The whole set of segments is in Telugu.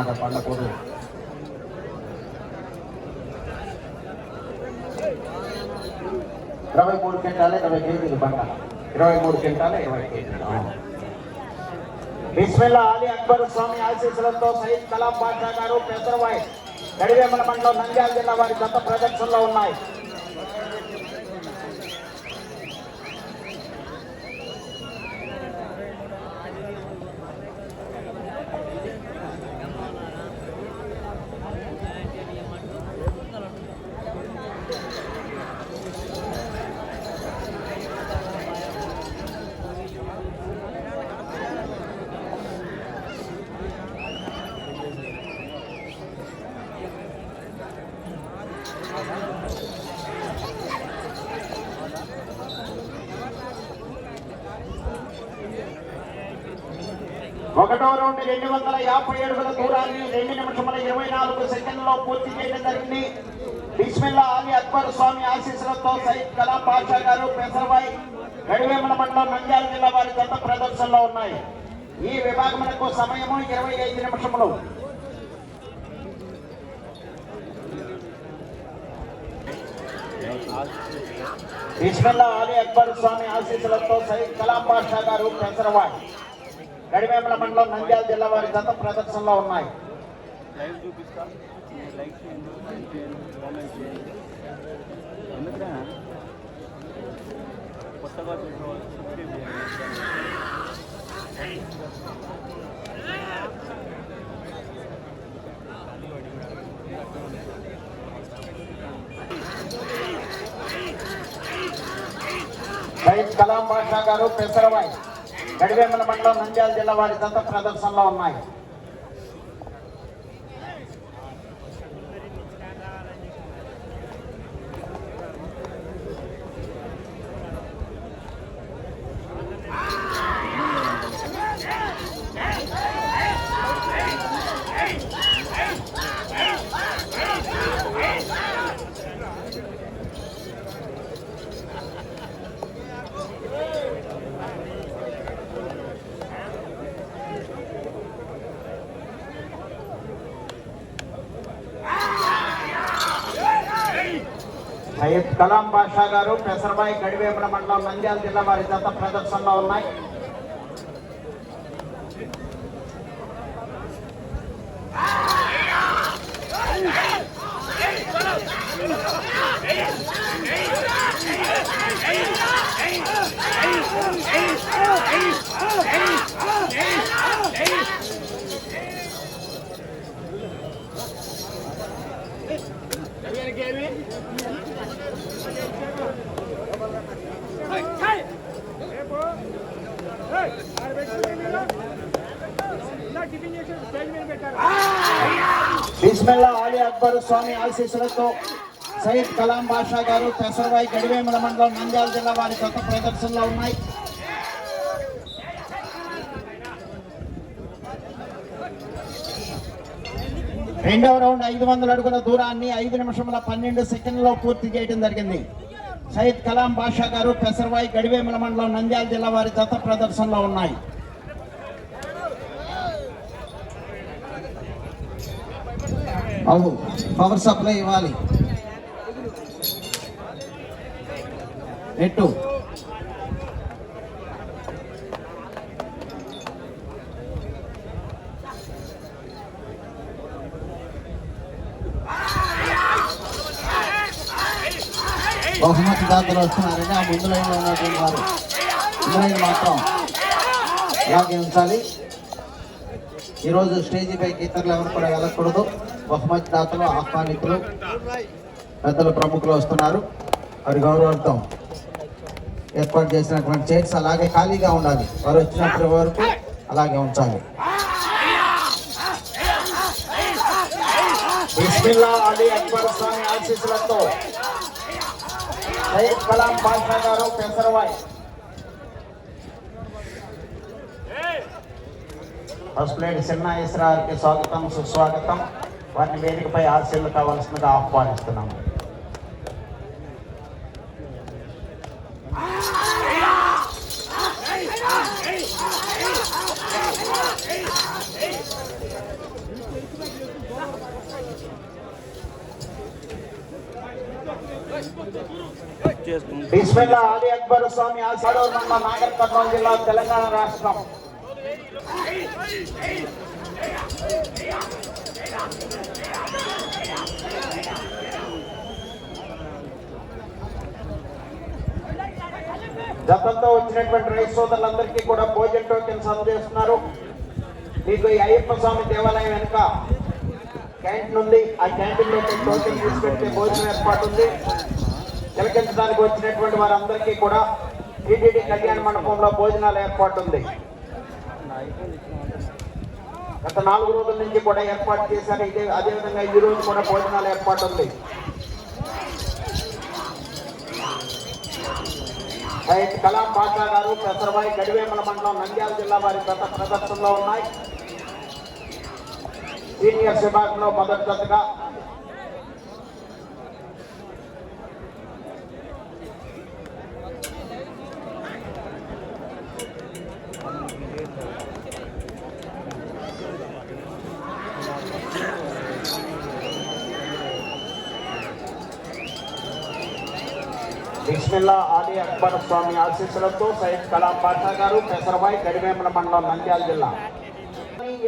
అన్నమాట పండకూరు ఇరవై మూడు క్వింటాలు ఇరవై కేజీలు బండ ఇరవై మూడు క్వింటాలు ఇరవై కేజీలు అవును. బిస్మిల్లా అలీ అక్బర్ స్వామి ఆశీస్సులతో సయీద్ కలాం బాషా గారు పెసరవాయి గడివేమల మండలం నంద్యాల జిల్లా వారి గత ప్రదర్శనలో ఉన్నాయి ఒకటో రౌండ్ రెండు వందల యాభై అడుగుల దూరాన్ని రెండు నిమిషముల ఇరవై నాలుగు సెకండ్లో పూర్తి చేయడం జరిగింది. బిస్మిల్లా అలీ అక్బర్ స్వామి ఆశీస్సులతో సయీద్ కలాం పాషా గారు పెసరబాయ్ గడివేమల మండలం నంద్యాల జిల్లా వారి గత ప్రదర్శనలో ఉన్నాయి. ఈ విభాగమునకు సమయము ఇరవై ఐదు నిమిషములు. బిస్మిల్లా అలీ అక్బర్ స్వామి ఆశీస్సులతో సయీద్ కలాం పాషా గారు పెసరవాయ్ గడివేమల మండలం నంద్యాల జిల్లా వారి గత ప్రదర్శనలో ఉన్నాయి. కలాం బాషా గారు పెసరవాయ్. గడివేమల మండలం నంద్యాల జిల్లా వారి గత ప్రదర్శనలో ఉన్నాయి సయ్యద్ కలాం బాషా గారు పెసరబాయి గడివేమల మండలం నంద్యాల జిల్లా వారి జత ప్రదర్శనలో ఉన్నాయి. బిస్మిల్లా అలీ అక్బర్ స్వామి ఆశీస్సులతో సయ్యద్ కలాం బాషా గారు పెసరవాయి గడివేమల మండలం నంద్యాల జిల్లా వారి కొత్త ప్రదర్శనలో ఉన్నాయి. రెండవ రౌండ్ ఐదు వందల అడుగుల దూరాన్ని ఐదు నిమిషముల పన్నెండు సెకండ్లో పూర్తి చేయడం జరిగింది. సయ్యద్ కలాం బాషా గారు పెసరవాయి గడివేమల మండలం నంద్యాల జిల్లా వారి గత ప్రదర్శనలో ఉన్నాయి. పవర్ సప్లై ఇవ్వాలి. నెట్టు బహుమతి దాతలు వస్తున్నారని ఆ ముందు లైన్లో ఉన్నటువంటి వారు. ముందు లైన్ మాత్రం ఇలాగే ఉంచాలి. ఈరోజు స్టేజీ పైకి ఇతరులు ఎవరు కూడా వెళ్ళకూడదు. బహుమతి దాతలు ఆహ్వానితులు పెద్దలు ప్రముఖులు వస్తున్నారు. వారి గౌరవార్థం ఏర్పాటు చేసినటువంటి చైర్స్ అలాగే ఖాళీగా ఉండాలి. వారు వచ్చినప్పటి వరకు అలాగే ఉంచాలి. బిస్మిల్లా అలీ అక్బర్ స్వామి ఆశీస్సులతో సయ్యద్ కలాం బాషా గారు పెసరవాయి. ఫస్ట్ లేడీ చిన్న ఇస్రార్కి స్వాగతం సుస్వాగతం. వారిని వేదికపై ఆశీర్లు కావాల్సినది ఆహ్వానిస్తున్నాము. బిస్మిల్లా అలీ అక్బర్ స్వామి ఆసాడో నమ్మ నాగర్ జిల్లా తెలంగాణ రాష్ట్రం. జతంతో వచ్చినటువంటి రైతు సోదరులందరికీ కూడా భోజన టోకెన్స్ అందజేస్తున్నారు. మీకు ఈ అయ్యప్ప స్వామి దేవాలయం వెనుక క్యాంటీన్ ఉంది. ఆ క్యాంటీన్లో టోకెన్ తీసుకెళ్తే భోజనం ఏర్పాటు ఉంది. తిలకించడానికి వచ్చినటువంటి వారందరికీ కూడా టీటీడీ కళ్యాణ మండపంలో భోజనాలు ఏర్పాటు ఉంది. గత నాలుగు రోజుల నుంచి కూడా ఏర్పాటు చేశారు. ఇదే అదేవిధంగా ఈ రోజు కూడా భోజనాలు ఏర్పాటు ఉంది. సైట్ కలాం పాషా గారు పెసరబాయి గడివేమల మండలం నంద్యాల జిల్లా వారి గత ప్రదర్శనలో ఉన్నాయి. సీనియర్స్ విభాగంలో మొదటి బిస్మిల్లా ఆలీ అక్బర్ స్వామి ఆశీస్సులతో సైద్ కలాం పాషా గారు పెసరబాయ్ గడివేమల మండలం నంద్యాల జిల్లా.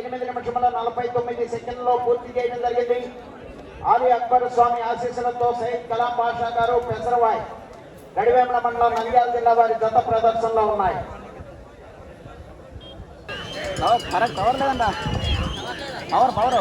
ఎనిమిది నిమిషముల నలభై తొమ్మిది సెకండ్లో పూర్తి చేయడం జరిగింది. ఆలీ అక్బర్ స్వామి ఆశీస్సులతో సైద్ కలాం పాషా గారు పెసరబాయ్ గడివేమల మండలం నంద్యాల జిల్లా వారి గత ప్రదర్శనలో ఉన్నాయి. కరెక్ట్ పవర్ లేదన్నా. Power power